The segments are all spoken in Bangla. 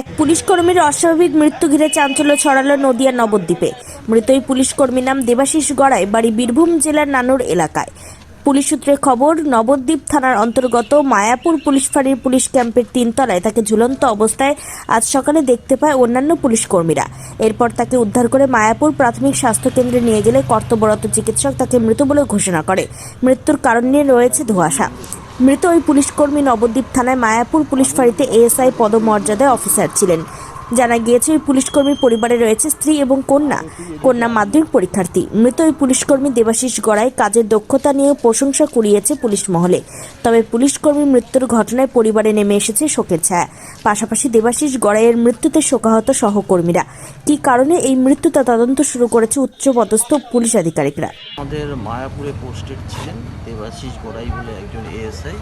এক পুলিশ কর্মীর অস্বাভাবিক মৃত্যু ঘিরে চাঞ্চল্য ছড়ালো নদিয়া নবদ্বীপে। মৃত এই পুলিশ কর্মীর নাম দেবাশিস গড়াই, বাড়ি বীরভূম জেলার নানুর এলাকায়। পুলিশ সূত্রে খবর, নবদ্বীপ থানার অন্তর্গত মায়াপুর পুলিশ ফাঁড়ির পুলিশ ক্যাম্পের তিনতলায় তাকে ঝুলন্ত অবস্থায় আজ সকালে দেখতে পায় অন্যান্য পুলিশ কর্মীরা এরপর তাকে উদ্ধার করে মায়াপুর প্রাথমিক স্বাস্থ্য কেন্দ্রে নিয়ে গেলে কর্তব্যরত চিকিৎসক তাকে মৃত বলে ঘোষণা করে। মৃত্যুর কারণ নিয়ে রয়েছে ধোঁয়াশা। মৃত ওই পুলিশকর্মী নবদ্বীপ থানায় মায়াপুর পুলিশ ফাঁড়িতে এএসআই পদমর্যাদায় অফিসার ছিলেন। জানা গিয়েছে, ওই পুলিশকর্মীর পরিবারে রয়েছে স্ত্রী এবং কন্যা। কন্যা মাধ্যমিক পরীক্ষার্থী। মৃত ওই পুলিশকর্মী দেবাশিস গড়াই কাজের দক্ষতা নিয়ে প্রশংসা কুড়িয়েছে পুলিশ মহলে। তবে পুলিশকর্মীর মৃত্যুর ঘটনায় পরিবারে নেমে এসেছে শোকের ছায়া। পাশাপাশি দেবাশিস গড়াইয়ের মৃত্যুতে শোকাহত সহকর্মীরা। কী কারণে এই মৃত্যু তা তদন্ত শুরু করেছে উচ্চপদস্থ পুলিশ আধিকারিকরা? আমাদের মায়াপুরে পোস্টেড ছিলেন দেবাশিস গড়াই বলে একজন এএসআই।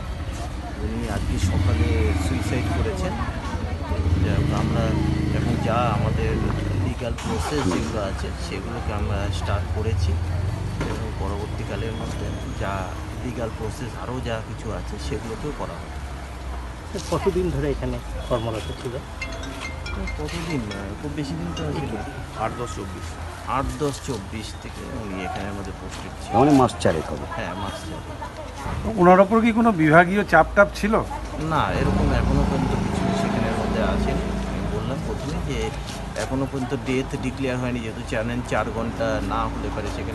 উনি আজকে সকালে সুইসাইড করেছেন যাই হোক, আমরা এখন যা আমাদের লিগাল প্রসেস যেগুলো আছে সেগুলোকে আমরা স্টার্ট করেছি। এবং পরবর্তীকালের মধ্যে যা লিগাল প্রসেস আরও যা কিছু আছে সেগুলোকেও করা হবে। কতদিন ধরে এখানে কর্মরত ছিল? তো কতদিন খুব বেশি দিন তো ছিল আট দশ চব্বিশ। আট দশ চব্বিশ থেকে উনি এখানে আমাদের পোস্টেড ছিল। মানে মাস চারেক হবে। হ্যাঁ মাস যাবে ওনার ওপর কি কোনো বিভাগীয় চাপ টাপ ছিল? না এরকম এখনও পর্যন্ত কিছু সেখানের মধ্যে আমি বললাম প্রথমে যে এখনও পর্যন্ত ডেথ ডিক্লেয়ার হয়নি, যেহেতু চ্যানেল চার ঘণ্টা না হলে পারে, সেখানে